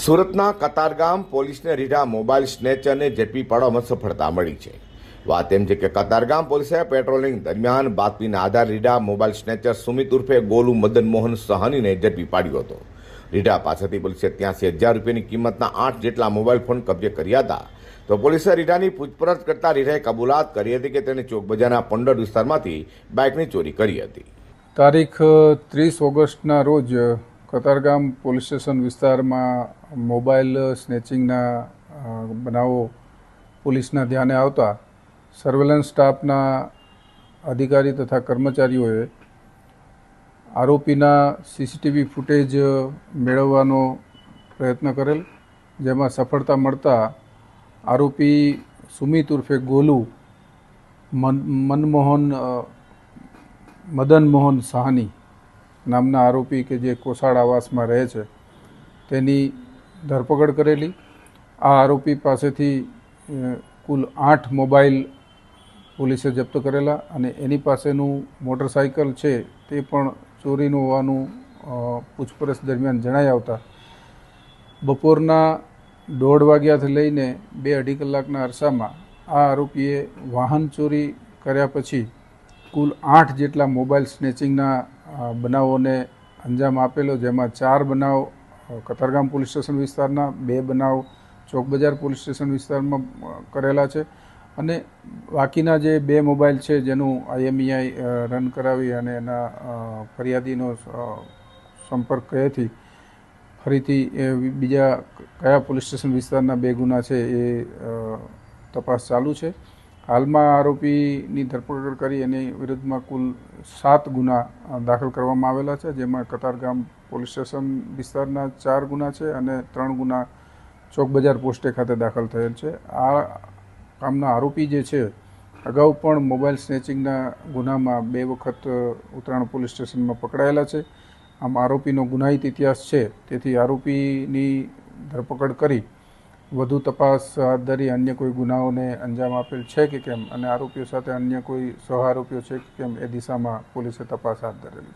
સુરતના કતારગામ પોલીસને રીઢા મોબાઈલ સ્નેચરને ઝડપી પાડવામાં સફળતા મળી છે. વાત એમ છે કે કતારગામ પોલીસે પેટ્રોલિંગ દરમિયાન બાતમીના આધારે રીઢા મોબાઈલ સ્નેચર સુમિત ઉર્ફે ગોલુ મદન મોહન સહાનીને ઝડપી પાડ્યો હતો. રીઢા પાસેથી પોલીસે ત્યાંસી હજાર રૂપિયાની કિંમતના આઠ જેટલા મોબાઈલ ફોન કબજે કર્યા હતા. તો પોલીસે રીઢાની પૂછપરછ કરતા રીઢાએ કબૂલાત કરી હતી કે તેણે ચોક બજારના પંદર વિસ્તારમાંથી બાઇકની ચોરી કરી હતી. તારીખ ત્રીસ ઓગસ્ટના રોજ કતારગામ પોલીસ સ્ટેશન વિસ્તારમાં મોબાઈલ સ્નેચિંગના બનાવો પોલીસના ધ્યાને આવતા સર્વેલન્સ સ્ટાફના અધિકારી તથા કર્મચારીઓએ આરોપીના સીસીટીવી ફૂટેજ મેળવવાનો પ્રયત્ન કરેલ, જેમાં સફળતા મળતા આરોપી સુમિત ઉર્ફે ગોલુ, મન, મનમોહન મદન મોહન સાહની નામના આરોપી કે જે કોસાડ આવાસમાં રહે છે, તેની ધરપકડ કરેલી. આ આરોપી પાસેથી કુલ આઠ મોબાઈલ પોલીસે જપ્ત કરેલા અને એની પાસેનું મોટરસાઇકલ છે તે પણ ચોરીનું હોવાનું પૂછપરછ દરમિયાન જણાઈ આવતા. બપોરના દોઢ વાગ્યાથી લઈને બે અઢી કલાકના અરસામાં આ આરોપીએ વાહન ચોરી કર્યા પછી કુલ આઠ જેટલા મોબાઈલ સ્નેચિંગના બનાવોને અંજામ આપેલો, જેમાં ચાર બનાવ કતારગામ પોલીસ સ્ટેશન વિસ્તારના બે બનાવ ચોક બજાર પોલીસ સ્ટેશન વિસ્તારમાં કરેલા છે. અને બાકીના જે બે મોબાઈલ છે, જેનું આઈએમઈઆઈ રન કરાવી અને એના ફરિયાદીનો સંપર્ક કરેથી ફરીથી એ બીજા કયા પોલીસ સ્ટેશન વિસ્તારના બે ગુના છે એ તપાસ ચાલુ છે. હાલમાં આરોપીની ધરપકડ કરી એની વિરુદ્ધમાં કુલ સાત ગુના દાખલ કરવામાં આવેલા છે, જેમાં કતારગામ પોલીસ સ્ટેશન વિસ્તારના ચાર ગુના છે અને ત્રણ ગુના ચોક બજાર પોસ્ટે ખાતે દાખલ થયેલ છે. આ કામના આરોપી જે છે, અગાઉ પણ મોબાઈલ સ્નેચિંગના ગુનામાં બે વખત ઉત્તરાયણ પોલીસ સ્ટેશનમાં પકડાયેલા છે. આમ આરોપીનો ગુનાહિત ઇતિહાસ છે, તેથી આરોપીની ધરપકડ કરી વધુ તપાસ હાથ ધરી અન્ય કોઈ ગુનાઓને અંજામ આપેલ છે કે કેમ? અને આરોપીઓ સાથે અન્ય કોઈ સહ આરોપીઓ છે કે કેમ? એ દિશામાં પોલીસે તપાસ હાથ ધરેલી છે.